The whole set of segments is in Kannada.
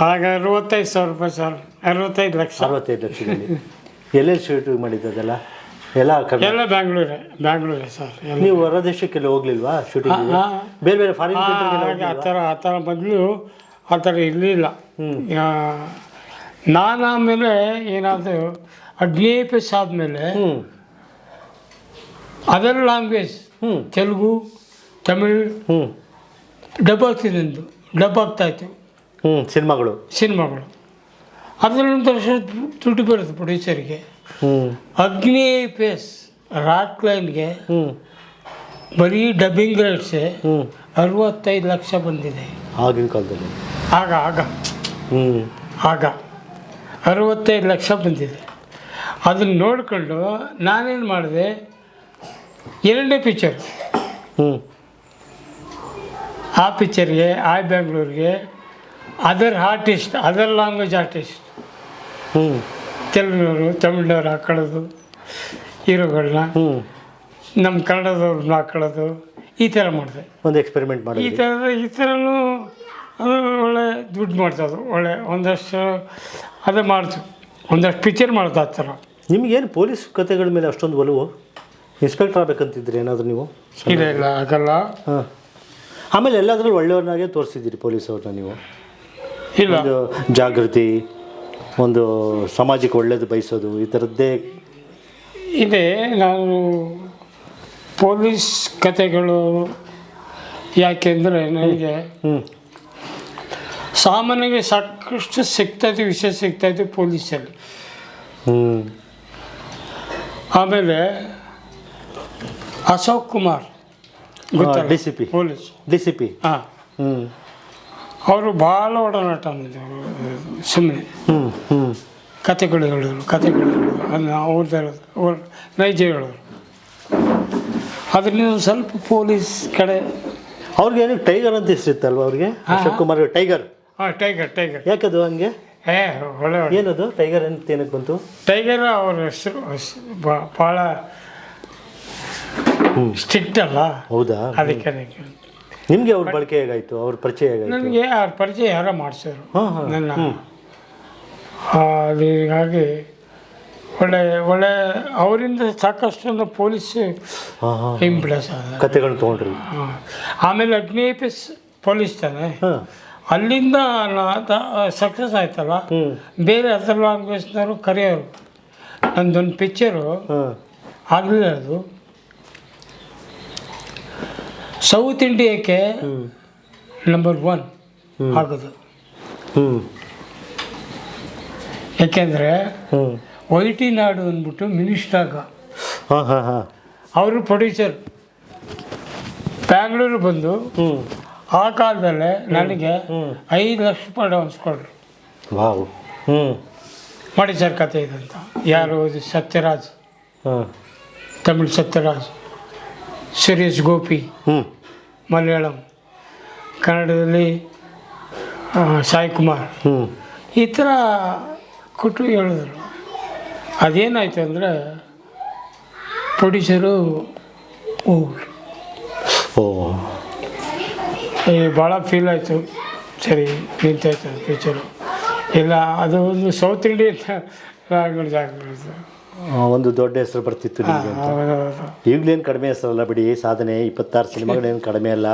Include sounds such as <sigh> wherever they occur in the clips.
ಆಗ ಅರವತ್ತೈದು ಸಾವಿರ ರೂಪಾಯಿ ಸರ್ ಅರವತ್ತೈದು ಲಕ್ಷ. ಅರವತ್ತೈದು ಲಕ್ಷ ಎಲ್ಲೆಲ್ಲಿ ಶೂಟಿಂಗ್ ಮಾಡಿದ್ದದೆಲ್ಲ? ಎಲ್ಲ ಕಡೆ ಎಲ್ಲ ಬ್ಯಾಂಗ್ಳೂರೇ ಬ್ಯಾಂಗ್ಳೂರೇ ಸರ್ ಎಲ್ಲ. ನೀವು ಹೊರ ದೇಶಕ್ಕೆಲ್ಲ ಹೋಗ್ಲಿಲ್ವಾ ಶೂಟಿಂಗ್ ಹಾ. ಬೇರೆ ಬೇರೆ ಫಾರಿನ್ ಆಗ ಆ ಥರ ಆ ಥರ ಮೊದಲು ಆ ಥರ ಇರಲಿಲ್ಲ. ನಾನು ಆಮೇಲೆ ಏನಾದರೂ ಅಗ್ನೇಪಸ್ ಆದಮೇಲೆ ಹ್ಞೂ ಅದರ್ ಲ್ಯಾಂಗ್ವೇಜ್ ಹ್ಞೂ ತೆಲುಗು ತಮಿಳ್ ಹ್ಞೂ ಡಬ್ ಆಗ್ತಿದ್ದು ಡಬ್ ಆಗ್ತಾಯಿತ್ತು ಹ್ಞೂ ಸಿನಿಮಾಗಳು ಸಿನಿಮಾಗಳು ಅದರಲ್ಲೊಂದು ವರ್ಷ ದುಡ್ಡು ಬರುತ್ತೆ ಪ್ರೊಡ್ಯೂಸರ್ಗೆ ಹ್ಞೂ ಅಗ್ನಿ ಪೇಸ್ ರಾಕ್ ಲೈನ್ಗೆ ಹ್ಞೂ ಬರೀ ಡಬ್ಬಿಂಗ್ ರೈಟ್ಸೇ ಹ್ಞೂ ಅರವತ್ತೈದು ಲಕ್ಷ ಬಂದಿದೆ. ಆಗಿನ ಕಾಲದಲ್ಲಿ. ಆಗ ಆಗ. ಹ್ಞೂ ಆಗ. ಅರವತ್ತೈದು ಲಕ್ಷ ಬಂದಿದೆ. ಅದನ್ನು ನೋಡಿಕೊಂಡು ನಾನೇನು ಮಾಡಿದೆ? ಎರಡನೇ ಪಿಕ್ಚರ್ ಹ್ಞೂ ಆ ಪಿಕ್ಚರ್ಗೆ ಆ ಬೆಂಗಳೂರಿಗೆ other artist other language artist ಹ್ಞೂ ತೆಲುಗಿನವರು ತಮಿಳ್ನವ್ರು ಹಾಕೊಳ್ಳೋದು ಹೀರೋಗಳನ್ನ ಹ್ಞೂ ನಮ್ಮ ಕನ್ನಡದವ್ರನ್ನ ಹಾಕೊಳ್ಳೋದು ಈ ಥರ ಮಾಡಿದೆ. ಒಂದು ಎಕ್ಸ್ಪೆರಿಮೆಂಟ್ ಮಾಡಿ ಈ ಥರ ಥರದ ಈ ಥರನೂ ಅದು ಒಳ್ಳೆ ದುಡ್ಡು ಮಾಡ್ತದೆ ಒಳ್ಳೆ ಒಂದಷ್ಟು ಅದೇ ಮಾಡ್ತು. ಒಂದಷ್ಟು ಪಿಕ್ಚರ್ ಮಾಡ್ತಾ ಆ ಥರ. ನಿಮಗೇನು ಪೊಲೀಸ್ ಕಥೆಗಳ ಮೇಲೆ ಅಷ್ಟೊಂದು ಒಲವು? ಇನ್ಸ್ಪೆಕ್ಟರ್ ಆಗಬೇಕಂತಿದ್ರಿ ಏನಾದರೂ ನೀವು? ಇಲ್ಲ ಇಲ್ಲ ಆಗಲ್ಲ. ಹಾಂ. ಆಮೇಲೆ ಎಲ್ಲದರಲ್ಲೂ ಒಳ್ಳೆಯವ್ರನ್ನಾಗೆ ತೋರಿಸಿದ್ದೀರಿ ಪೊಲೀಸ್ ಅವ್ರನ್ನ ನೀವು? ಒಂದು ಜಾಗೃತಿ ಒಂದು ಸಮಾಜಕ್ಕೆ ಒಳ್ಳೇದು ಬಯಸೋದು ಈ ಥರದ್ದೇ ಇದೆ. ನಾನು ಪೊಲೀಸ್ ಕತೆಗಳು ಯಾಕೆಂದರೆ ನನಗೆ ಹ್ಞೂ ಸಾಮಾನ್ಯವಾಗಿ ಸಾಕಷ್ಟು ಸಿಗ್ತಾಯಿದ್ದು ವಿಷಯ ಸಿಗ್ತಾಯಿದ್ದು ಪೊಲೀಸಲ್ಲಿ. ಹ್ಞೂ ಆಮೇಲೆ Ashok Kumar D C P. Police. D C P. ಹಾಂ. ಹ್ಞೂ ಅವರು ಭಾಳ ಒಡನಾಟ ಸುಮ್ಮನೆ ಕತೆಗಳು ಹೇಳೋರು ಕತೆಗಳು ಅದನ್ನ ಅವ್ರದ್ದು ಹೇಳೋದು ಅವ್ರ ನೈಜ ಹೇಳೋರು ಅದರಿಂದ ಸ್ವಲ್ಪ ಪೊಲೀಸ್ ಕಡೆ ಅವ್ರಿಗೆ ಏನಕ್ಕೆ ಟೈಗರ್ ಅಂತ ಹೆಸರಿತ್ತಲ್ವ ಅವ್ರಿಗೆ? ಅಶೋಕ್ ಕುಮಾರ್ ಟೈಗರ್. ಹಾಂ ಟೈಗರ್ ಟೈಗರ್. ಯಾಕದು ಹಂಗೆ? ಏ ಒಳ್ಳೆ ಏನದು? ಟೈಗರ್ ಅಂತ ಏನಕ್ಕೆ ಬಂತು? ಟೈಗರ್ ಅವ್ರ ಹೆಸರು ಭಾಳ ಸ್ಟ್ರಿಕ್ಟ್ ಅಲ್ಲ. ಹೌದಾ? ಅದಕ್ಕೆ. ನಿಮಗೆ ಅವ್ರ ಬಳಕೆ ಹೇಗಾಯ್ತು? ಅವ್ರ ಪರಿಚಯ ಹೇಗಾಯ್ತು? ನನಗೆ ಅವ್ರ ಪರಿಚಯ ಯಾರೋ ಮಾಡಿಸಿದ್ರು. ಹಾಂ ಹಾಂ. ನನ್ನ. ಅದು ಹೀಗಾಗಿ ಒಳ್ಳೆ ಒಳ್ಳೆ ಅವರಿಂದ ಸಾಕಷ್ಟು ಪೊಲೀಸ್ ಹಾಂ ಹಾಂ ಇಂಪ್ರೆಸ್ ಆದ ಕತೆಗಳನ್ನ ತೊಗೊಂಡ್ರಿ. ಆಮೇಲೆ ಅಗ್ನಿಪೀಸ್ ಪೊಲೀಸ್ ತಾನೆ. ಹಾಂ. ಅಲ್ಲಿಂದ ಸಕ್ಸಸ್ ಆಯ್ತಲ್ಲ ಬೇರೆ ಅದರ್ ಲ್ಯಾಂಗ್ವೇಜ್ನವರು ಕರೆಯೋರು. ನಂದೊಂದು ಪಿಕ್ಚರು ಆಗಲಿಲ್ಲ ಅದು. ಸೌತ್ ಇಂಡಿಯಾಕ್ಕೆ ನಂಬರ್ ಒನ್. ಆಗೋದು? ಹ್ಞೂ ಯಾಕೆಂದರೆ ವೈಟಿ ನಾಡು ಅಂದ್ಬಿಟ್ಟು ಮಿನಿಸ್ಟ್ರಾಗ ಅವರು ಪ್ರೊಡ್ಯೂಸರ್ ಬ್ಯಾಂಗ್ಳೂರು ಬಂದು ಆ ಕಾಲದಲ್ಲೇ ನನಗೆ ಐದು ಲಕ್ಷ ರೂಪಾಯಿ ಅಡ್ವಾನ್ಸ್ ಕೊಡ್ರು ವಾವ್. ಹ್ಞೂ ಮಾಡಿ ಸರ್ ಕತೆ ಇದಂತ ಯಾರು ಸತ್ಯರಾಜ್. ತಮಿಳ್ ಸತ್ಯರಾಜ್. ಸುರೇಶ್ ಗೋಪಿ ಹ್ಞೂ ಮಲಯಾಳಂ ಕನ್ನಡದಲ್ಲಿ ಸಾಯಿ ಕುಮಾರ್. ಹ್ಞೂ ಈ ಥರ ಕೊಟ್ಟು ಹೇಳಿದ್ರು. ಅದೇನಾಯ್ತು ಅಂದರೆ ಪ್ರೊಡ್ಯೂಸರು ಹೋಗ್ರು ಓ. ಈ ಭಾಳ ಫೀಲ್ ಆಯಿತು. ಸರಿ ನಿಂತಾಯ್ತು ಪಿಕ್ಚರು ಇಲ್ಲ ಅದು ಒಂದು ಸೌತ್ ಇಂಡಿಯನ್ ರಾಗಗಳು ಜಾಗಗಳು ಒಂದು ದೊಡ್ಡ ಹೆಸರು ಬರ್ತಿತ್ತು ನಿಮಗೆ ಅಂತ. ಈಗಲೇನು ಕಡಿಮೆ ಹೆಸರಲ್ಲ ಬಿಡಿ ಸಾಧನೆ ಇಪ್ಪತ್ತಾರು <laughs> ಸಿನಿಮಾಗಳೇನು ಕಡಿಮೆ ಅಲ್ಲ.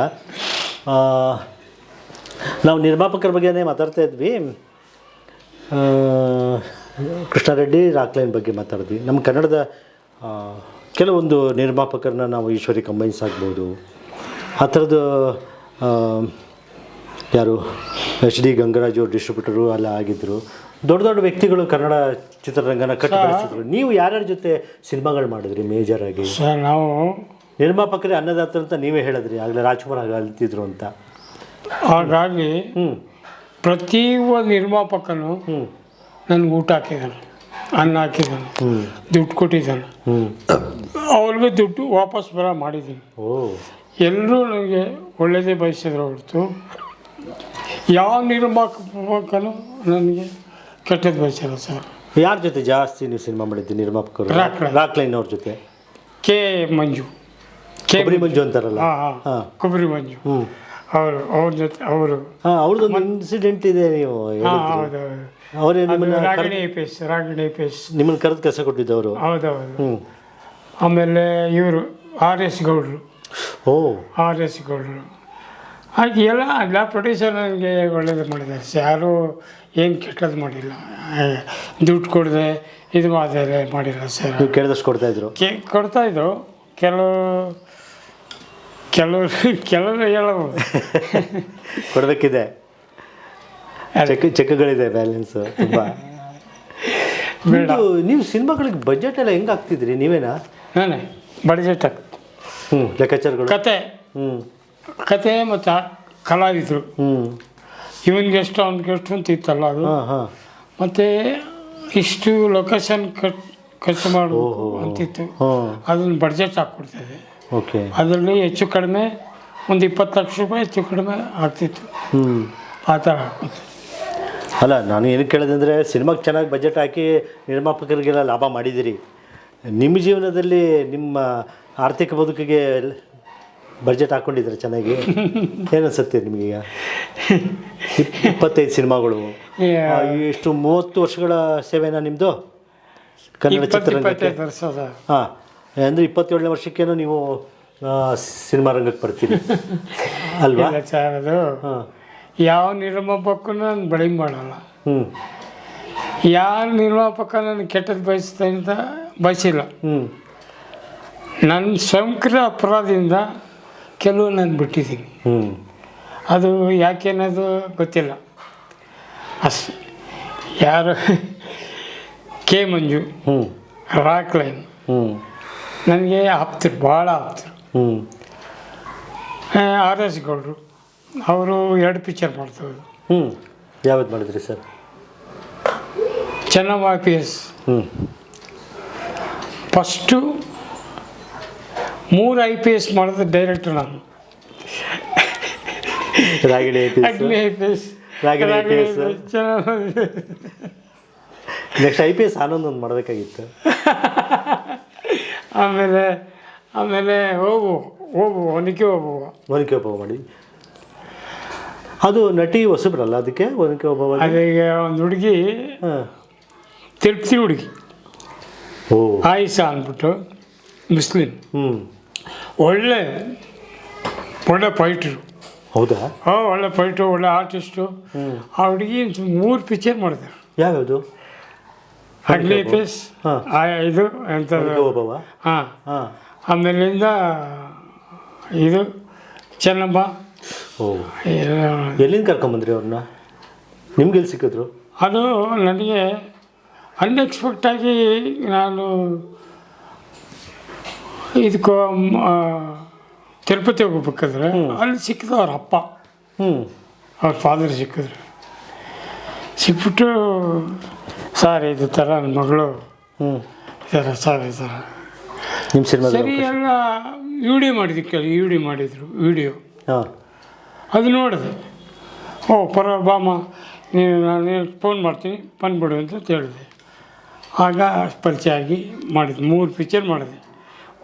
ನಾವು ನಿರ್ಮಾಪಕರ ಬಗ್ಗೆನೇ ಮಾತಾಡ್ತಾ ಇದ್ವಿ. ಕೃಷ್ಣಾರೆಡ್ಡಿ ರಾಕ್ಲೈನ್ ಬಗ್ಗೆ ಮಾತಾಡಿದ್ವಿ. ನಮ್ಮ ಕನ್ನಡದ ಕೆಲವೊಂದು ನಿರ್ಮಾಪಕರನ್ನ ನಾವು ಈಶ್ವರಿ ಕಂಬೈನ್ಸ್ ಆಗ್ಬೋದು. ಆ ಥರದ್ದು ಯಾರು ಎಚ್ ಡಿ ಗಂಗರಾಜು ಡಿಸ್ಟ್ರಿಬ್ಯೂಟರು ಎಲ್ಲ ಆಗಿದ್ದರು ದೊಡ್ಡ ದೊಡ್ಡ ವ್ಯಕ್ತಿಗಳು ಕನ್ನಡ ಚಿತ್ರರಂಗನ ಕಟ್ಟಿ ಬೆಳೆಸಿದ್ರು ನೀವು ಯಾರ್ಯಾರ ಜೊತೆ ಸಿನಿಮಾಗಳು ಮಾಡಿದ್ರಿ ಮೇಜರ್ ಆಗಿ? ಸರ್ ನಾವು ನಿರ್ಮಾಪಕರೇ ಅನ್ನದಾತರು ಅಂತ ನೀವೇ ಹೇಳಿದ್ರಿ ಆಗಲೇ ರಾಜ್ಕುಮಾರ್ ಆಗ ಅಳ್ತಿದ್ರು ಅಂತ. ಹಾಗಾಗಿ ಪ್ರತಿಯೊಬ್ಬ ನಿರ್ಮಾಪಕನು ಹ್ಞೂ ನನಗೆ ಊಟ ಹಾಕಿದ್ದಾನೆ ಅನ್ನ ಹಾಕಿದ್ದಾನೆ ಹ್ಞೂ ದುಡ್ಡು ಕೊಟ್ಟಿದ್ದಾನೆ ಹ್ಞೂ ಅವ್ರಿಗೆ ದುಡ್ಡು ವಾಪಸ್ ಬರ ಮಾಡಿದ್ದೀನಿ. ಎಲ್ಲರೂ ನನಗೆ ಒಳ್ಳೆಯದೇ ಬಯಸಿದ್ರು ಹೊರತು ಯಾವ ನಿರ್ಮಾಪಕನು ನನಗೆ ಕೆಟ್ಟದ್ದು ಬಯಸಿಲ್ಲ ಸರ್. ಯಾರ ಜೊತೆ ಜಾಸ್ತಿ ನೀವು ಸಿನಿಮಾ ಮಾಡಿದ್ರಿ ನಿರ್ಮಾಪಕರು? Rockline. ಅವ್ರ ಜೊತೆ. ಕೆ ಮಂಜು. ಕೆ ಕೊಬ್ಬರಿ ಮಂಜು ಅಂತಾರಲ್ಲ? ಹಾಂ ಹಾಂ. ಕೊಬ್ಬರಿ ಮಂಜು. ಹ್ಞೂ ಅವರು ಅವ್ರ ಜೊತೆ ಅವರು. ಹಾಂ ಅವ್ರದ್ದೊಂದು ಇನ್ಸಿಡೆಂಟ್ ಇದೆ ನೀವು ಹಾಂ. ಹೌದು ಅವರೇ ನಿಮ್ಮನ್ನ ರಾಗಿಣಿ ಪೇಸ್ ರಾಗಿಣಿ ಪೇಸ್. ನಿಮ್ಮನ್ನ ಕರೆದು ಕೆಲಸ ಕೊಟ್ಟಿದ್ದವರು ಹೌದೌದು ಹ್ಞೂ ಆಮೇಲೆ ಇವರು ಆರ್ ಎಸ್ ಗೌಡ್ರು. ಓ. ಆರ್ ಎಸ್ ಗೌಡ್ರು. ಹಾಗೆ ಎಲ್ಲ ಎಲ್ಲ ಪ್ರೊಡ್ಯೂಸರ್ ನನಗೆ ಒಳ್ಳೇದು ಮಾಡಿದ್ದಾರೆ. ಯಾರು ಯಾರೂ ಏನು ಕೆಟ್ಟದ್ದು ಮಾಡಿಲ್ಲ. ದುಡ್ಡು ಕೊಡದೆ ಇದು ಮಾಡಿದರೆ ಮಾಡಿಲ್ಲ ಸರ್. ನೀವು ಕೇಳಿದಷ್ಟು ಕೊಡ್ತಾ ಇದ್ರು? ಕೆ ಕೊಡ್ತಾಯಿದ್ರು ಕೆಲವು ಕೆಲವರು ಕೆಲವರು ಹೇಳಬಹುದು. <laughs> ಕೊಡಬೇಕಿದೆ. ಚೆಕ್ ಚೆಕ್ಗಳಿದೆ ಬ್ಯಾಲೆನ್ಸ್ ತುಂಬ. <laughs> ಬೇಡ. ನೀವು ಸಿನಿಮಾಗಳಿಗೆ ಬಜೆಟ್ ಎಲ್ಲ ಹೆಂಗೆ ಆಗ್ತಿದ್ರಿ ನೀವೇನಾ? ನಾನೇ ಬಡ್ಜೆಟ್ ಹಾಕ್ತಿ ಹ್ಞೂ ಲೆಕ್ಕಾಚಾರಗಳು? ಕತೆ. ಹ್ಞೂ ಕತೆ ಮತ್ತು ಕಲಾವಿದರು. ಇವನ್ ಗೆಸ್ಟ್ ಅವ್ನ ಗೆಸ್ಟ್ ಅಂತ ಇತ್ತಲ್ಲ ಅದು. ಮತ್ತು ಇಷ್ಟು ಲೊಕೇಶನ್ ಕಟ್ ಖರ್ಚು ಮಾಡು ಅಂತಿತ್ತು. ಅದನ್ನ ಬಡ್ಜೆಟ್ ಹಾಕ್ಕೊಡ್ತಿದ್ದೆ. ಓಕೆ. ಅದರಲ್ಲಿ ಹೆಚ್ಚು ಕಡಿಮೆ ಒಂದು ಇಪ್ಪತ್ತು ಲಕ್ಷ ರೂಪಾಯಿ ಹೆಚ್ಚು ಕಡಿಮೆ ಆಗ್ತಿತ್ತು. ಹ್ಞೂ ಆ ಥರ ಅಲ್ಲ ನಾನು ಏನಕ್ಕೆ ಕೇಳಿದೆ ಅಂದರೆ ಸಿನಿಮಾಗೆ ಚೆನ್ನಾಗಿ ಬಜೆಟ್ ಹಾಕಿ ನಿರ್ಮಾಪಕರಿಗೆಲ್ಲ ಲಾಭ ಮಾಡಿದ್ದೀರಿ. ನಿಮ್ಮ ಜೀವನದಲ್ಲಿ ನಿಮ್ಮ ಆರ್ಥಿಕ ಬದುಕಿಗೆ ಬಜೆಟ್ ಹಾಕ್ಕೊಂಡಿದ್ರೆ ಚೆನ್ನಾಗಿ. ಏನನ್ಸುತ್ತೆ ನಿಮಗೀಗ ಇಪ್- ಇಪ್ಪತ್ತೈದು ಸಿನಿಮಾಗಳು. ಇಷ್ಟು ಎಷ್ಟು ಮೂವತ್ತು ವರ್ಷಗಳ ಸೇವೆನಾ ನಿಮ್ಮದು ಕನ್ನಡ ಚಿತ್ರ ಚಿತ್ರರಂಗಕ್ಕೆ? ಹಾಂ ಅಂದರೆ ಇಪ್ಪತ್ತೇಳನೇ ವರ್ಷಕ್ಕೇನೋ ನೀವು ಸಿನಿಮಾ ರಂಗಕ್ಕೆ ಬರ್ತೀರಿ. ಅಲ್ವಾ? ಅದು ಹಾಂ. ಯಾವ ನಿರ್ಮಾಪಕ್ಕೂ ನಾನು ಬಳಿ ಮಾಡಲ್ಲ. ಹ್ಞೂ ಯಾವ ನಿರ್ಮಾಪಕ ನಾನು ಕೆಟ್ಟದ್ದು ಬಯಸ್ತಾ ಅಂತ ಬಯಸಿಲ್ಲ. ಹ್ಞೂ ನನ್ನ ಸಂಕ್ರ ಅಪರಾಧದಿಂದ ಕೆಲವು ನಾನು ಬಿಟ್ಟಿದ್ದೀನಿ. ಹ್ಞೂ ಅದು ಯಾಕೆ ಅನ್ನೋದು ಗೊತ್ತಿಲ್ಲ. ಅಸ್ ಯಾರು ಕೆ ಮಂಜು ಹ್ಞೂ ರಾಕ್ ಲೈನ್. ಹ್ಞೂ ನನಗೆ ಆಪ್ತರು ಭಾಳ ಆಪ್ತರು. ಹ್ಞೂ ಆರ್ ಎಸ್ ಗೌಡರು ಅವರು ಎರಡು ಪಿಕ್ಚರ್ ಮಾಡ್ತಾರೆ ಹ್ಞೂ ಯಾವತ್ತು ಮಾಡಿದ್ರಿ ಸರ್? Chennamma P S. ಹ್ಞೂ ಫಸ್ಟು ಮೂರು ಐ ಪಿ ಎಸ್ ಮಾಡಿದ ಡೈರೆಕ್ಟ್ರು ನಾನು. Ragini Agni I P S Ragini S Chennamma next I P S Anand ಒಂದು ಮಾಡಬೇಕಾಗಿತ್ತು. <laughs> ಆಮೇಲೆ ಆಮೇಲೆ ಹೋಗು ಹೋಗು ಒನಕೆ ಹೋಗುವ ಒನಕೆ ಒಬ್ಬ ಮಾಡಿ. ಅದು ನಟಿ ಹೊಸಬ್ರಲ್ಲ ಅದಕ್ಕೆ ಒನಕೆ ಒಬ್ಬ ಅದೇ ಒಂದು ಹುಡುಗಿ ತಿರುಪ್ತಿ ತಿರುಪತಿ ಹುಡುಗಿ. ಓ. ಆಯಿಷಾ ಅಂದ್ಬಿಟ್ಟು ಮುಸ್ಲಿಂ. ಹ್ಞೂ ಒಳ್ಳೆ ಒಳ್ಳೆ ಫೈಟ್ರು ಹೌದಾ? ಹಾಂ ಒಳ್ಳೆ ಫೈಟ್ರು ಒಳ್ಳೆ ಆರ್ಟಿಸ್ಟು ಆ ಹುಡುಗಿ ಮೂರು ಪಿಕ್ಚರ್ ಮಾಡಿದೆ. ಯಾವ್ಯಾವುದು? ಅಗ್ನಿ ಪೇಸ್ ಇದು ಎಂತ ಹಾಂ. ಹಾಂ. ಆಮೇಲಿಂದ ಇದು ಚೆನ್ನಮ್ಮ. ಓ. ಎಲ್ಲಿಂದ ಕರ್ಕೊಂಬಂದ್ರಿ ಅವ್ರನ್ನ? ನಿಮ್ಗೆ ಎಲ್ಲಿ ಸಿಕ್ಕಿದ್ರು? ಅದು ನನಗೆ ಅನ್ಎಕ್ಸ್ಪೆಕ್ಟಾಗಿ ನಾನು ಇದಕ್ಕೂ ತಿರುಪತಿ ಹೋಗ್ಬೇಕಾದ್ರೆ ಅಲ್ಲಿ ಸಿಕ್ಕಿದ ಅವ್ರ ಅಪ್ಪ. ಹ್ಞೂ ಅವ್ರ ಫಾದರ್ ಸಿಕ್ಕಿದ್ರು. ಸಿಕ್ಬಿಟ್ಟು ಸರ್ ಇದು ಥರ ನನ್ನ ಮಗಳು. ಹ್ಞೂ ಥರ ಸರ್ ಈ ಥರ ನಿಮ್ಮ ಸರಿ ಎಲ್ಲ ವಿಡಿಯೋ ಮಾಡಿದ್ವಿ ಕೇಳಿ ವಿಡಿಯೋ ಮಾಡಿದರು ವಿಡಿಯೋ ಹಾಂ. ಅದು ನೋಡಿದೆ. ಓ ಪರ ಬಾಮ ನೀನು ನಾನು ಫೋನ್ ಮಾಡ್ತೀನಿ ಬಂದ್ಬಿಡು ಅಂತ ಹೇಳಿದೆ. ಆಗ ಪರಿಚಯ ಆಗಿ ಮಾಡಿದ್ವಿ ಮೂರು ಪಿಕ್ಚರ್ ಮಾಡಿದೆ.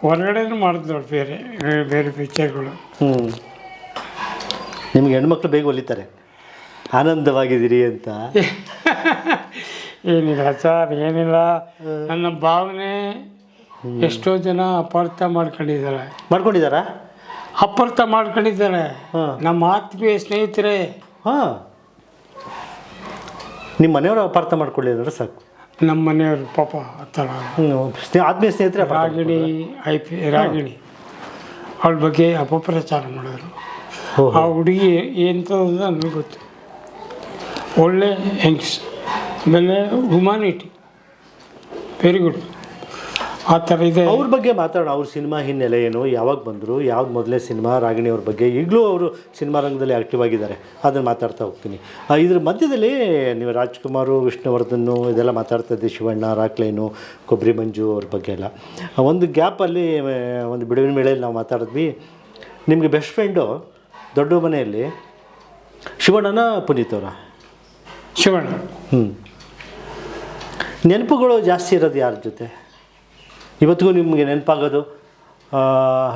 ಹೊರಗಡೆನೂ ಮಾಡಿದ್ರು ಬೇರೆ ಬೇರೆ- ಬೇರೆ ಪಿಕ್ಚರ್ಗಳು ಹ್ಞೂ ನಿಮ್ಗೆ ಹೆಣ್ಮಕ್ಳು ಬೇಗ ಹೊಲಿತಾರೆ ಆನಂದವಾಗಿದ್ದೀರಿ ಅಂತ. ಏನಿಲ್ಲ ಸರ್ ಏನಿಲ್ಲ. ನನ್ನ ಭಾವನೆ ಎಷ್ಟೋ ಜನ ಅಪಾರ್ಥ ಮಾಡ್ಕೊಂಡಿದ್ದಾರೆ. ಮಾಡ್ಕೊಂಡಿದ್ದಾರಾ? ಅಪಾರ್ಥ ಮಾಡ್ಕೊಂಡಿದ್ದಾರೆ. ನಮ್ಮ ಆತ್ಮೀಯ ಸ್ನೇಹಿತರೆ. ಹಾಂ. ನಿಮ್ಮ ಮನೆಯವರು ಅಪಾರ್ಥ ಮಾಡ್ಕೊಳ್ಳಿದ್ರೆ ಸಾಕು. ನಮ್ಮ ಮನೆಯವರು ಪಾಪ ಆ ಥರ. ಸ್ನೇ ಆತ್ಮೀಯ ಸ್ನೇಹಿತರೆ ರಾಗಿಣಿ ಐ ಪಿ ರಾಗಿಣಿ. ಅವಳ ಬಗ್ಗೆ ಅಪಪ್ರಚಾರ ಮಾಡಿದ್ರು. ಆ ಹುಡುಗಿ ಎಂಥದ್ದು ನನಗೆ ಗೊತ್ತು. ಒಳ್ಳೆ ಹೆಂಗ್ಸ್ ಆಮೇಲೆ ಹ್ಯುಮಾನಿಟಿ ವೆರಿ ಗುಡ್ ಆ ಥರ ಇದೆ. ಅವ್ರ ಬಗ್ಗೆ ಮಾತಾಡೋಣ ಅವ್ರ ಸಿನಿಮಾ ಹಿನ್ನೆಲೆ ಏನು ಯಾವಾಗ ಬಂದರು ಯಾವ್ದು ಮೊದಲೇ ಸಿನಿಮಾ ರಾಗಿಣಿ ಅವ್ರ ಬಗ್ಗೆ ಈಗಲೂ ಅವರು ಸಿನಿಮಾ ರಂಗದಲ್ಲಿ ಆ್ಯಕ್ಟಿವ್ ಆಗಿದ್ದಾರೆ ಅದನ್ನು ಮಾತಾಡ್ತಾ ಹೋಗ್ತೀನಿ. ಇದ್ರ ಮಧ್ಯದಲ್ಲಿ ನೀವು ರಾಜ್ಕುಮಾರು ವಿಷ್ಣುವರ್ಧನ್ನು ಇದೆಲ್ಲ ಮಾತಾಡ್ತಾ ಇದ್ದೆ ಶಿವಣ್ಣ ರಾಕ್ಲೈನು ಕೊಬ್ಬರಿ ಮಂಜು ಅವ್ರ ಬಗ್ಗೆ ಎಲ್ಲ. ಒಂದು ಗ್ಯಾಪಲ್ಲಿ ಒಂದು ಬಿಡುವಿನ ಮೇಳೆಯಲ್ಲಿ ನಾವು ಮಾತಾಡಿದ್ವಿ. ನಿಮಗೆ ಬೆಸ್ಟ್ ಫ್ರೆಂಡು ದೊಡ್ಡ ಮನೆಯಲ್ಲಿ ಶಿವಣ್ಣನ ಪುನೀತ್ ಅವರ. ಶಿವಣ್ಣ. ಹ್ಞೂ ನೆನಪುಗಳು ಜಾಸ್ತಿ ಇರೋದು ಯಾರ ಜೊತೆ? ಇವತ್ತಿಗೂ ನಿಮಗೆ ನೆನಪಾಗೋದು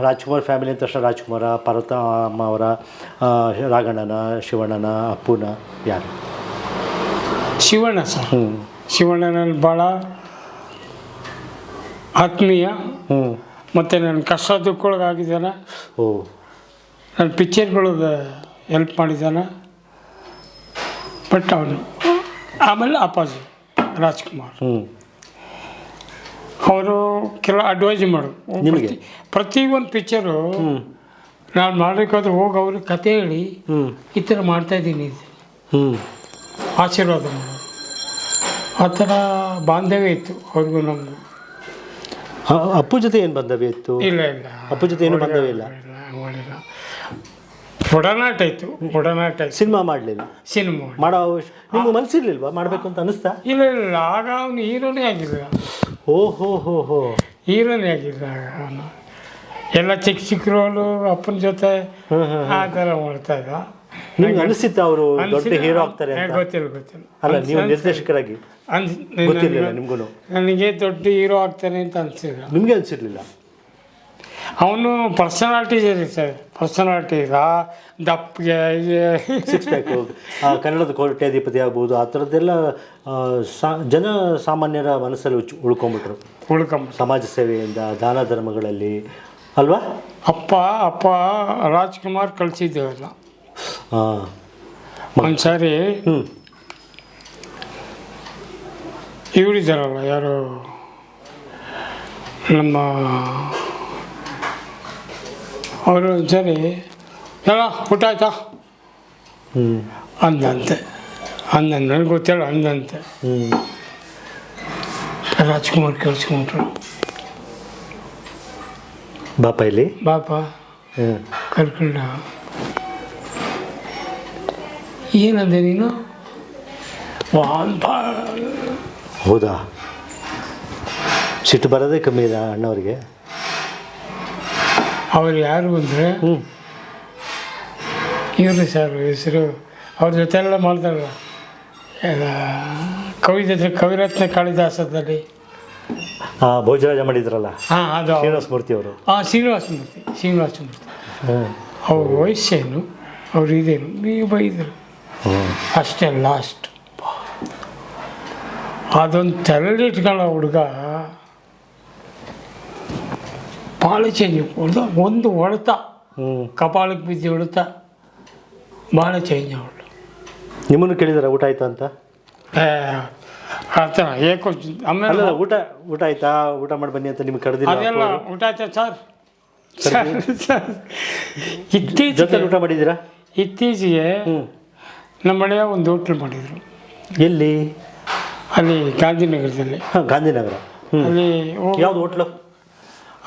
ರಾಜ್ಕುಮಾರ್ ಫ್ಯಾಮಿಲಿ ಅಂತ ತಕ್ಷಣ ರಾಜ್ಕುಮಾರ ಪಾರ್ವತಮ್ಮ ಅವರ ರಾಗಣ್ಣನ ರಾಘಣ್ಣನ ಶಿವಣ್ಣನ ಅಪ್ಪುನ ಯಾರು? ಶಿವಣ್ಣ ಸರ್. ಹ್ಞೂ ಶಿವಣ್ಣನ ಭಾಳ ಆತ್ಮೀಯ. ಹ್ಞೂ ಮತ್ತು ನನ್ನ ಕಷ್ಟ ದುಃಖೊಳಗಾಗಿದ್ದಾನೆ ಓ. ನನ್ನ ಪಿಕ್ಚರ್ಗಳು ಹೆಲ್ಪ್ ಮಾಡಿದ್ದಾನೆ. ಬಟ್ ಅವನು ಆಮೇಲೆ ಅಪ್ಪಾಜಿ ರಾಜ್ಕುಮಾರ್. ಹ್ಞೂ ಅವರು ಕೆಲವು ಅಡ್ವೈಸ್ ಮಾಡು. ನಿಮಗೆ? ಪ್ರತಿ ಒಂದು ಪಿಕ್ಚರು ನಾನು ಮಾಡಬೇಕಾದ್ರೆ ಹೋಗಿ ಅವ್ರಿಗೆ ಕತೆ ಹೇಳಿ ಹ್ಞೂ ಈ ಥರ ಮಾಡ್ತಾಯಿದ್ದೀನಿ ಹ್ಞೂ ಆಶೀರ್ವಾದ ಮಾಡೋದು ಆ ಥರ ಬಾಂಧವ್ಯ ಇತ್ತು ಅವ್ರಿಗೂ ನಮ್ಮದು ಅಪ್ಪು ಜೊತೆ ಏನು ಬಾಂಧವ್ಯ ಇತ್ತು? ಇಲ್ಲ ಇಲ್ಲ. ಅಪ್ಪು ಜೊತೆ ಏನು ಬಾಂಧವ್ಯ ಇಲ್ಲ? ಇಲ್ಲ ಮಾಡಿಲ್ಲ. ಒಡನಾಟ ಇತ್ತು ಒಡನಾಟ ಇತ್ತು ಸಿನಿಮಾ ಮಾಡಲಿಲ್ಲ. ಸಿನಿಮಾ ಮಾಡೋ ಅವಶ್ಯ ನಿಮ್ಗೆ ಮನಸ್ಸಿರ್ಲಿಲ್ವಾ ಮಾಡಬೇಕು ಅಂತ ಅನಿಸ್ತಾ? ಇಲ್ಲ ಇಲ್ಲ ಆಗ ಅವನು ಹೀರೋನೇ ಆಗಿದ್ದ. ಓ ಹೋ ಹೋ. ಹೋ ಹೀರೋನೇ ಆಗಿದ್ದ ಆಗ ಅವನು. ಎಲ್ಲ ಚಿಕ್ಕ ಚಿಕ್ಕ ರೋಲು ಅಪ್ಪನ ಜೊತೆ ಹ್ಮ್, ಹ್ಮ್. ಆ ಥರ ಮಾಡ್ತಾ ಇದ್ದ. ನಿಮ್ಗೆ ಅನಿಸಿತ್ತ ಅವರು ದೊಡ್ಡ ಅನ್ಸಿಲ್ಲ- ಹೀರೋ ಆಗ್ತಾರೆ ಏ, ಅಂತ ಗೊತ್ತಿಲ್ಲ ಗೊತ್ತಿಲ್ಲ. ಅಲ್ಲ ನೀವು ನಿರ್ದೇಶಕರಾಗಿ. ಅನ್ಸ್- ಗೊತ್ತಿರಲಿಲ್ಲ ನನಗೆ- ನಿಮ್ಗೂ ನನಗೆ ದೊಡ್ಡ ಹೀರೋ ಆಗ್ತಾನೆ ಅಂತ ಅನಿಸಿಲ್ಲ. ನಿಮಗೆ ಅನಿಸಿರ್ಲಿಲ್ಲ? ಅವನು ಪರ್ಸನಾಲಿಟಿ ಸರ್ ಪರ್ಸನಾಲಿಟಿ ಈಗ ದಪ್ಪಗೆ ಸಿಕ್ಸ್ ಪ್ಯಾಕು ಕನ್ನಡದ ಕೋಟ್ಯಾಧಿಪತಿ ಆಗ್ಬೋದು. ಆ ಥರದ್ದೆಲ್ಲ ಸಾ ಜನ ಸಾಮಾನ್ಯರ ಮನಸ್ಸಲ್ಲಿ ಉಚ್ ಉಳ್ಕೊಂಬಿಟ್ರು. ಉಳ್ಕೊಂಬ ಸಮಾಜ ಸೇವೆಯಿಂದ ದಾನ ಧರ್ಮಗಳಲ್ಲಿ. ಅಲ್ವಾ? ಅಪ್ಪ ಅಪ್ಪ ರಾಜ್ಕುಮಾರ್ ಕಳಿಸಿದ್ದೇವಲ್ಲ. ಹಾಂ ಒಂದು ಸಾರಿ ಹ್ಞೂ ಇವರಿದ್ದಾರಲ್ಲ ಯಾರು ನಮ್ಮ ಅವರು ಒಂದ್ಸರಿ ಎಲ್ಲ ಊಟ ಆಯ್ತಾ? ಹ್ಞೂ ಅಂದಂತೆ. ಅಂದ ನನಗೆ ಗೊತ್ತಿಲ್ಲ ಅಂದಂತೆ. ಹ್ಞೂ ರಾಜ್ಕುಮಾರ್ ಕೇಳಿಸ್ಕೊಂಡ್ರು. ಬಾಪ ಇಲ್ಲಿ ಬಾಪ ಕರ್ಕೊಂಡ. ಏನಂದೆ ನೀನು? ಹೌದಾ? ಸಿಟ್ಟು ಬರೋದೇ ಕಮ್ಮಿ ಇದೆ ಅಣ್ಣವ್ರಿಗೆ. ಅವ್ರು ಯಾರು ಅಂದರೆ ಹ್ಞೂ. ಇವರು ಸರ್ ಹೆಸರು ಅವ್ರ ಜೊತೆ ಎಲ್ಲ ಮಾಡ್ತಾರಲ್ಲ ಎಲ್ಲ ಕವಿ ಜೊತೆ ಕವಿರತ್ನ ಕಾಳಿದಾಸದಲ್ಲಿ. ಭೋಜರಾಜ ಮಾಡಿದ್ರಲ್ಲ? ಹಾಂ ಅದು. ಶ್ರೀನಿವಾಸ ಮೂರ್ತಿ ಅವರು? ಹಾಂ ಶ್ರೀನಿವಾಸ ಮೂರ್ತಿ ಶ್ರೀನಿವಾಸ ಮೂರ್ತಿ. ಹ್ಞೂ ಅವ್ರ ವಯಸ್ಸೇನು ಅವ್ರು ಇದೇನು ನೀವು ಬೈದರು. ಅಷ್ಟೇ ಲಾಸ್ಟ್ ಅದೊಂದು ತಲೆಲಿಟ್ಕೊಳ್ಳೋ ಹುಡುಗ. ಭಾಳ ಚೇಂಜ್ ಹೊಡೆದ ಒಂದು ಹೊಡೆತ ಹ್ಞೂ ಕಪಾಳಕ್ಕೆ ಬಿದ್ದು ಹೊಡೆತ ಭಾಳ ಚೇಂಜ್ ಅವಳು ನಿಮ್ಮನ್ನು ಕೇಳಿದಾರ ಊಟ ಆಯ್ತಾ ಅಂತ? ಆ ಥರ ಏಕೋ ಆಮೇಲೆ ಅಲ್ಲ ಊಟ ಊಟ ಆಯ್ತಾ? ಊಟ ಮಾಡಿ ಬನ್ನಿ ಅಂತ ನಿಮ್ಗೆ ಕರೆದಿಲ್ಲ ಅದೆಲ್ಲ ಊಟ ಆಯ್ತಾ ಸರ್? ಸರ್ ಜೊತೆ ಇತ್ತೀಚೆಗೆ ಊಟ ಮಾಡಿದ್ದೀರಾ? ಇತ್ತೀಚೆಗೆ ಹ್ಞೂ ನಮ್ಮ ಮನೆಯ ಒಂದು ಹೋಟ್ಲ್ ಮಾಡಿದರು. ಎಲ್ಲಿ? ಅಲ್ಲಿ ಗಾಂಧಿನಗರದಲ್ಲಿ. ಹಾಂ ಗಾಂಧಿನಗರ. ಹ್ಞೂ ಅಲ್ಲಿ ಹೋಗಿ ಯಾವ್ದು ಹೋಟ್ಲು?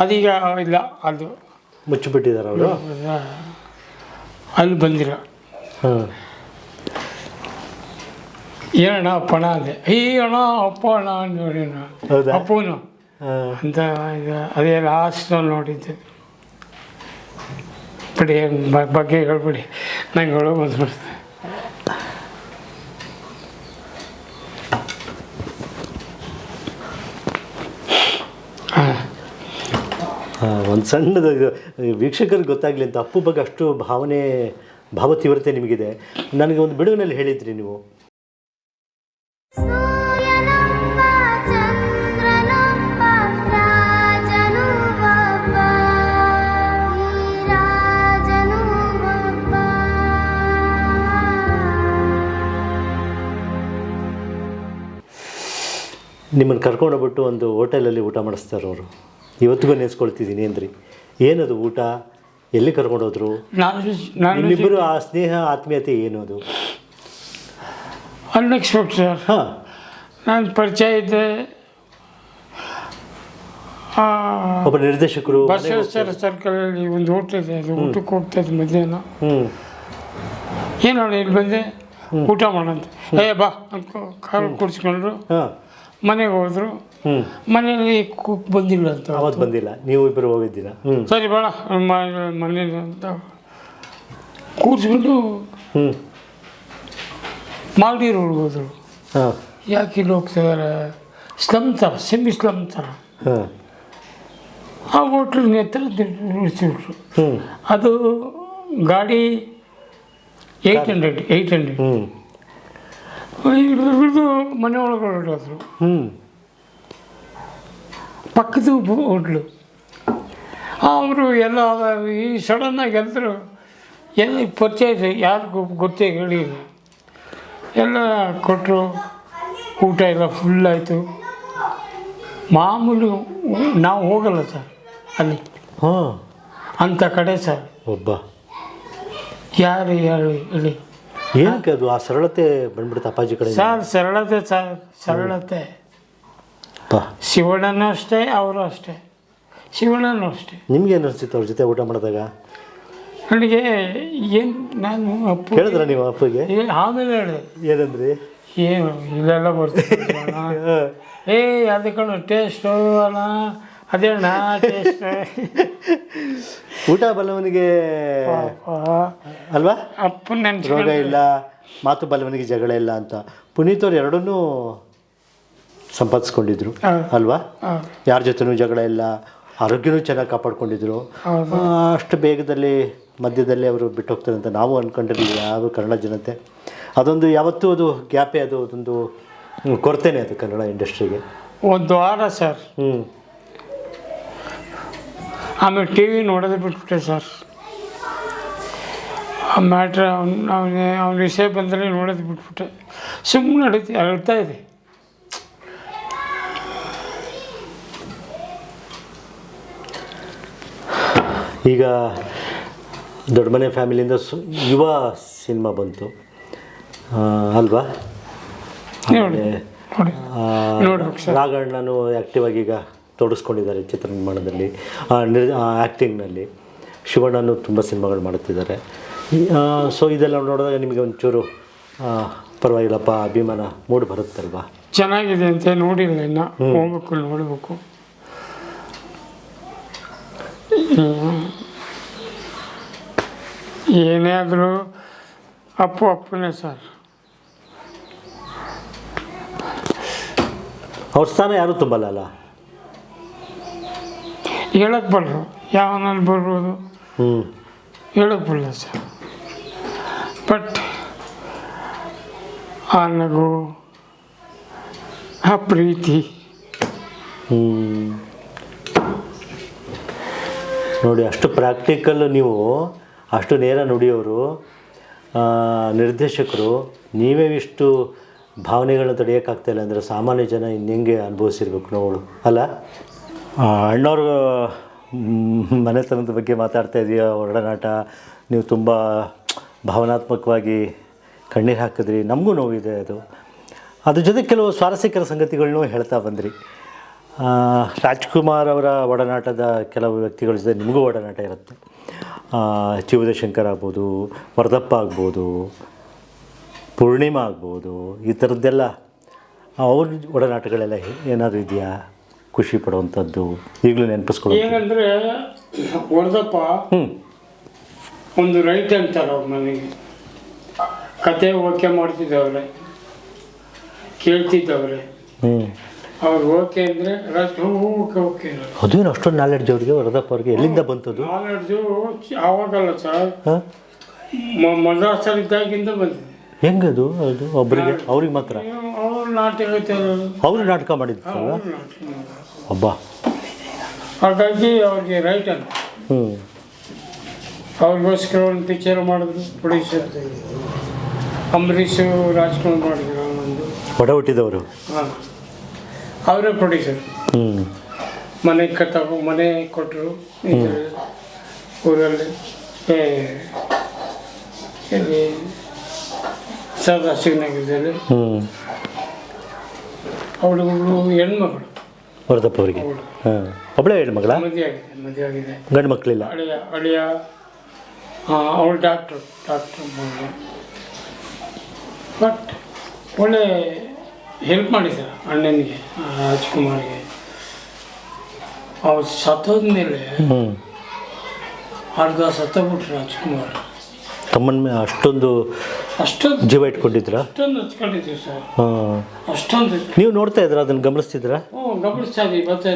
ಅದೀಗ ಇಲ್ಲ ಅದು. ಮುಚ್ಚಿಬಿಟ್ಟಿದ್ದಾರೆ ಅವರು? ಅಲ್ಲಿ ಬಂದಿರ. ಹಾಂ. ಏನಣ್ಣ ಅಪ್ಪಣ ಅಂದೆ ಈ ಅಣ್ಣ ಅಪ್ಪ ಅಣ್ಣ ನೋಡಿ? ಅಪ್ಪನು. ಅಂತ ಇದು ಅದೇ ಲಾಸ್ಟಲ್ಲಿ ನೋಡಿದ್ದೆ. ಬಿಡಿ ಬಗ್ಗೆ ಹೇಳ್ಬಿಡಿ. ನಂಗೆ ಹೇಳೋ ಬಂದ್ಬಿಡ್ತು. ಒಂದು ಸಣ್ಣದ ವೀಕ್ಷಕರಿಗೆ ಗೊತ್ತಾಗಲಿ ಅಂತ ಅಪ್ಪು ಬಗ್ಗೆ ಅಷ್ಟು ಭಾವನೆ ಭಾವ ತೀವ್ರತೆ ನಿಮಗಿದೆ. ನನಗೆ ಒಂದು ಬಿಡುವಿನಲ್ಲಿ ಹೇಳಿದ್ರಿ ನೀವು. ನಿಮ್ಮನ್ನು ಕರ್ಕೊಂಡೋಗ್ಬಿಟ್ಟು ಒಂದು ಹೋಟೆಲಲ್ಲಿ ಊಟ ಮಾಡಿಸ್ತಾರೆ ಅವರು ಇವತ್ತಿಗೂ ನೆನೆಸ್ಕೊಳ್ತಿದ್ದೀನಿ ಅಂದ್ರಿ. ಏನದು ಊಟ? ಎಲ್ಲಿ ಕರ್ಕೊಂಡೋದ್ರು? ನಿಮ್ಮಿಬ್ಬರು ಆ ಸ್ನೇಹ ಆತ್ಮೀಯತೆ ಏನು ಅದು ಅನ್ಎಕ್ಸ್ಪೆಕ್ಟ್ ಸರ್ ಹಾಂ. ನಾನು ಪರಿಚಯ ಇದ್ದೆ ಒಬ್ಬ ನಿರ್ದೇಶಕರು ಬಸವೇಶ್ವರ ಸರ್ಕಲಲ್ಲಿ ಒಂದು ಹೋಟ್ಲ್ ಇದೆ ಅದು ಊಟಕ್ಕೆ ಹೋಗ್ತಾ ಇದ್ದೆ ಮಧ್ಯಾಹ್ನ. ಹ್ಞೂ ಏನು ಇಲ್ಲಿ ಬಂದೆ? ಊಟ ಮಾಡಂತ ಏ ಬಾ ಅನ್ಕೋ ಕಾರು ಕುಡಿಸ್ಕೊಂಡ್ರು ಹಾಂ. ಮನೆಗೆ ಹೋದ್ರು. ಮನೆಯಲ್ಲಿ ಕುಕ್ ಬಂದಿಲ್ಲ ಅಂತ ಅವತ್ತು ಬಂದಿಲ್ಲ. ನೀವು ಇಬ್ಬರು ಹೋಗಿದ್ದೀರಾ? ಹ್ಞೂ ಸರಿ ಬೇಡ ಮನೇಲಿ ಅಂತ. ಕೂರಿಸ್ಕೊಂಡು ಹ್ಞೂ ಮಾಗಡಿ ರೋಡ್ ಹೋದ್ರು ಹಾಂ. ಯಾಕೆ ಇಲ್ಲಿ ಹೋಗ್ತಿದ್ದಾರೆ ಸ್ಲಮ್ ಥರ ಸೆಮಿ ಸ್ಲಮ್ ಥರ. ಹಾಂ. ಆ ಹೋಟ್ಲಿನ ಹತ್ರ ನಿಲ್ಲಿಸಿಬಿಟ್ರು ಅದು ಗಾಡಿ ಏಯ್ಟ್ ಹಂಡ್ರೆಡ್ ಏಯ್ಟ್ ಹಂಡ್ರೆಡ್ ಹ್ಞೂ ಹಿಡಿದು ಹಿಡಿದು ಮನೆ ಒಳಗೆ ಹೊರಟೋದ್ರು ಹ್ಞೂ ಪಕ್ಕದ ಹೋಟ್ಲು. ಅವರು ಎಲ್ಲ ಈ ಸಡನ್ನಾಗಿ ಎಲ್ಲರೂ ಎಲ್ಲಿ ಪರಿಚಯ ಯಾರಿಗೂ ಗೊತ್ತೇ ಹೇಳಿಲ್ಲ. ಎಲ್ಲ ಕೊಟ್ಟರು ಊಟ ಎಲ್ಲ ಫುಲ್ ಆಯಿತು. ಮಾಮೂಲಿ ನಾವು ಹೋಗಲ್ಲ ಸರ್ ಅಲ್ಲಿ. ಹಾಂ. ಅಂಥ ಕಡೆ ಸರ್. ಒಬ್ಬ. ಯಾರು ಹೇಳಿ ಹೇಳಿ. ಏನಕ್ಕೆ ಅದು ಆ ಸರಳತೆ ಬಂದ್ಬಿಡುತ್ತೆ ಅಪ್ಪಾಜಿ ಕಡೆ ಸರ್ ಸರಳತೆ ಸರ್ ಸರಳತೆ. ಶಿವಣ್ಣನೂ ಅಷ್ಟೇ ಅವರು ಅಷ್ಟೇ ಶಿವಣ್ಣನೂ ಅಷ್ಟೇ ನಿಮ್ಗೆ ಏನು ಅನಿಸ್ತಿತ್ತು ಅವ್ರ ಜೊತೆ ಊಟ ಮಾಡಿದಾಗ? ನನಗೆ ಏನು ನಾನು ಅಪ್ಪ ಹೇಳಿದ್ರ ನೀವು ಅಪ್ಪಗೆ? ಆಮೇಲೆ ಹೇಳಿ ಏನಂದ್ರಿ? ಏನು ಇಲ್ಲೆಲ್ಲ ಬರ್ತೀನಿ <laughs> ಏ ಅದು ಕಣ ಟೇಸ್ಟು ಅಣ್ಣ ಟೇಸ್ಟ್. ಊಟ ಬಲ್ಲವನಿಗೆ ಅಲ್ವಾ? ಅಪ್ಪನ ರೋಗ ಇಲ್ಲ ಮಾತು ಬಲ್ಲವನಿಗೆ ಜಗಳ ಇಲ್ಲ ಅಂತ ಪುನೀತ್ ಅವ್ರು ಎರಡನ್ನೂ ಸಂಪಾದಿಸ್ಕೊಂಡಿದ್ರು. ಅಲ್ವಾ. ಯಾರ ಜೊತೆನೂ ಜಗಳ ಇಲ್ಲ ಆರೋಗ್ಯನೂ ಚೆನ್ನಾಗಿ ಕಾಪಾಡ್ಕೊಂಡಿದ್ರು. ಅಷ್ಟು ಬೇಗದಲ್ಲಿ ಮಧ್ಯದಲ್ಲಿ ಅವರು ಬಿಟ್ಟು ಹೋಗ್ತಾರೆ ಅಂತ ನಾವು ಅಂದ್ಕೊಂಡಿರಲಿಲ್ಲ ಯಾವ ಕನ್ನಡ ಜನತೆ. ಅದೊಂದು ಯಾವತ್ತೂ ಅದು ಗ್ಯಾಪೇ ಅದು ಅದೊಂದು ಕೊರತೆನೆ ಕೊರತೆನೇ ಅದು ಕನ್ನಡ ಇಂಡಸ್ಟ್ರಿಗೆ. ಒಂದು ವಾರ ಸರ್. ಹ್ಞೂ ಆಮೇಲೆ ಟಿ ವಿ ನೋಡೋದು ಬಿಟ್ಬಿಟ್ಟೆ ಸರ್. ಆ ಮ್ಯಾಟ್ರ್ ಅವ್ನು ಅವನೇ ಅವ್ನ ವಿಷಯ ಬಂದರೆ ನೋಡೋದು ಬಿಟ್ಬಿಟ್ಟೆ. ಸುಮ್ಮನೆ ನಡೀತಿ ಅಳ್ತಾ ಇದೆ. ಈಗ ದೊಡ್ಡ ಮನೆ ಫ್ಯಾಮಿಲಿಯಿಂದ ಸು ಯುವ ಸಿನಿಮಾ ಬಂತು. ಅಲ್ವಾ? ನೋಡಿ ಆಮೇಲೆ, ನೋಡಿ. ಸರ್. ನಾಗಣ್ಣನು ಆ್ಯಕ್ಟಿವ್ ಆಗಿ ಈಗ ತೊಡಗಿಸ್ಕೊಂಡಿದ್ದಾರೆ ಚಿತ್ರ ನಿರ್ಮಾಣದಲ್ಲಿ ಆ, ನಿರ್ ಆ್ಯಕ್ಟಿಂಗ್ನಲ್ಲಿ ಶಿವಣ್ಣನು ತುಂಬ ಸಿನಿಮಾಗಳು ಮಾಡುತ್ತಿದ್ದಾರೆ. ಸೊ ಇದೆಲ್ಲ ನೋಡಿದಾಗ ನಿಮಗೆ ಒಂಚೂರು ಪರವಾಗಿಲ್ಲಪ್ಪ ಅಭಿಮಾನ ಮೂಡ್ ಬರುತ್ತಲ್ವಾ? ಚೆನ್ನಾಗಿದೆ ಅಂತ ನೋಡಿಲ್ಲ ಇನ್ನು. ಹೋಗ್ಬೇಕು ನೋಡಬೇಕು. ಏನೇ ಆದರೂ ಅಪ್ಪು ಅಪ್ಪನೇ ಸರ್. ಅವ್ರ ಸ್ಥಾನ ಯಾರೂ ತುಂಬಲ್ಲ ಅಲ್ಲ? ಹೇಳಕ್ಕೆ ಬರ್ರು ಯಾವನಲ್ಲಿ ಬರ್ಬೋದು. ಹ್ಞೂ ಹೇಳಕ್ಕೆ ಬರಲ್ಲ ಸರ್. ಬಟ್ ಆ ನಗು ಆ ಪ್ರೀತಿ. ನೋಡಿ ಅಷ್ಟು ಪ್ರಾಕ್ಟಿಕಲ್ ನೀವು ಅಷ್ಟು ನೇರ ನುಡಿಯೋರು ನಿರ್ದೇಶಕರು ನೀವೇ ಇಷ್ಟು ಭಾವನೆಗಳನ್ನ ತಡೆಯೋಕ್ಕಾಗ್ತಾಯಿಲ್ಲ ಅಂದರೆ ಸಾಮಾನ್ಯ ಜನ ಇನ್ನೆಂಗೆ ಅನುಭವಿಸಿರ್ಬೇಕು ನೋವು ಅಲ್ಲ? ಅಣ್ಣವ್ರ ಮನೆತನದ ಬಗ್ಗೆ ಮಾತಾಡ್ತಾ ಇದೆಯಾ? ಒಡನಾಟ ನೀವು ತುಂಬ ಭಾವನಾತ್ಮಕವಾಗಿ ಕಣ್ಣೀರು ಹಾಕಿದ್ರಿ. ನಮಗೂ ನೋವಿದೆ ಅದು. ಅದ್ರ ಜೊತೆ ಕೆಲವು ಸ್ವಾರಸ್ಯಕರ ಸಂಗತಿಗಳನ್ನೂ ಹೇಳ್ತಾ ಬಂದ್ರಿ. ರಾಜ್ಕುಮಾರ್ ಅವರ ಒಡನಾಟದ ಕೆಲವು ವ್ಯಕ್ತಿಗಳ ಜೊತೆ ನಿಮಗೂ ಒಡನಾಟ ಇರುತ್ತೆ. ಚಿ ಉದಯಶಂಕರ್ ಆಗ್ಬೋದು, ವರದಪ್ಪ ಆಗ್ಬೋದು, ಪೂರ್ಣಿಮಾ ಆಗ್ಬೋದು, ಈ ಥರದ್ದೆಲ್ಲ ಅವ್ರ ಒಡನಾಟಗಳೆಲ್ಲ ಏನಾದರೂ ಇದೆಯಾ? ಖುಷಿ ಪಡುವಂಥದ್ದು ಈಗಲೂ ನೆನಪಿಸ್ಕೊಳ್ಳಿ ಏನಂದರೆ ವರ್ದಪ್ಪ ಹ್ಞೂ ಒಂದು ರೈಟ್ ಅಂತಾರೆ ಅವ್ರು ನನಗೆ ಕತೆ ಓಕೆ ಮಾಡ್ತಿದ್ದವ್ರೆ ಕೇಳ್ತಿದ್ದವ್ರೆ. ಹ್ಞೂ ಅವ್ರು ಓಕೆ ಅಂದರೆ ಓಕೆ ಓಕೆ ಅದೇನು ಅಷ್ಟೊಂದು ನಾಲೆಡ್ಜ್ ಅವ್ರಿಗೆ ವರದಪ್ಪ ಅವ್ರಿಗೆ? ಎಲ್ಲಿಂದ ಬಂತದ್ದು ನಾಲೆಡ್ಜು ಆವಾಗಲ್ಲ ಸರ್. ಹಾಂ? ಮದ್ರಾಸಲ್ಲಿದ್ದಾಗಿಂದ ಬಂದಿದೆ. ಹೆಂಗದು ಅದು? ಒಬ್ಬರಿಗೆ ಅವ್ರಿಗೆ ಮಾತ್ರ? ಅವ್ರು ನಾಟಕ ಅವರು ನಾಟಕ ಮಾಡಿದ್ರು ಹಬ್ಬ ಹಾಗಾಗಿ ಅವ್ರಿಗೆ ರೈಟ್ ಅಂತ ಹ್ಞೂ ಅವ್ರಿಗೋಸ್ಕರ ಒಂದು ಪಿಕ್ಚರ್ ಮಾಡಿದ್ರು ಪ್ರೊಡ್ಯೂಸರ್ ಅಂಬರೀಷು ರಾಜ್ಕುಮಾರ್ ಮಾಡಿದ್ರು ಒಂದು. ಒಡ ಹುಟ್ಟಿದವರು? ಹಾಂ. ಅವರೇ ಪ್ರೊಡ್ಯೂಸರ್ ಹ್ಞೂ ಮನೆ ಕಟ್ಟೋ ಮನೆ ಕೊಟ್ಟರು. ಊರಲ್ಲಿ ಏ, ಇಲ್ಲಿ ಸದಾಶಿವನಗರದಲ್ಲಿ. ಹ್ಞೂ ಅವಳು ಹೆಣ್ಮಗಳು. ವರದಪ್ಪ ಅವರಿಗೆ. ಹಾಂ. ಒಬ್ಬಳೇ ಹೆಣ್ಮಗಳ? ಮಗಳ ಮದುವೆ ಆಗಿದೆ ಮದುವೆ ಆಗಿದೆ ಗಂಡು ಮಕ್ಕಳಿಲ್ಲ? ಅಳಿಯ ಅಳಿಯ ಅವಳು ಡಾಕ್ಟ್ರು ಡಾಕ್ಟ್ರು ಮಗಳು. ಬಟ್ ಒಳ್ಳೆ ಹೆಲ್ಪ್ ಮಾಡಿದ ಅಣ್ಣನಿಗೆ ರಾಜ್ಕುಮಾರ್ಗೆ. ಅವ್ರು ಸತ್ತೋದ್ಮೇಲೆ ಅರ್ಧ ಸತ್ತೋಗ್ಬಿಟ್ರು ರಾಜ್ಕುಮಾರ್. ತಮ್ಮನ ಅಷ್ಟೊಂದು ಅಷ್ಟೊಂದು ಜೀವ ಇಟ್ಕೊಂಡಿದ್ರ ಅಷ್ಟೊಂದು ಹಚ್ಕೊಂಡಿದ್ದೀವಿ ಸರ್. ಹಾಂ. ಅಷ್ಟೊಂದು ನೀವು ನೋಡ್ತಾ ಇದ್ರ ಅದನ್ನ ಗಮನಿಸ್ತಿದ್ರಾ ಹ್ಞೂ ಗಮನಿಸ್ತಾ ಇದ್ದೀವಿ ಬರ್ತಾ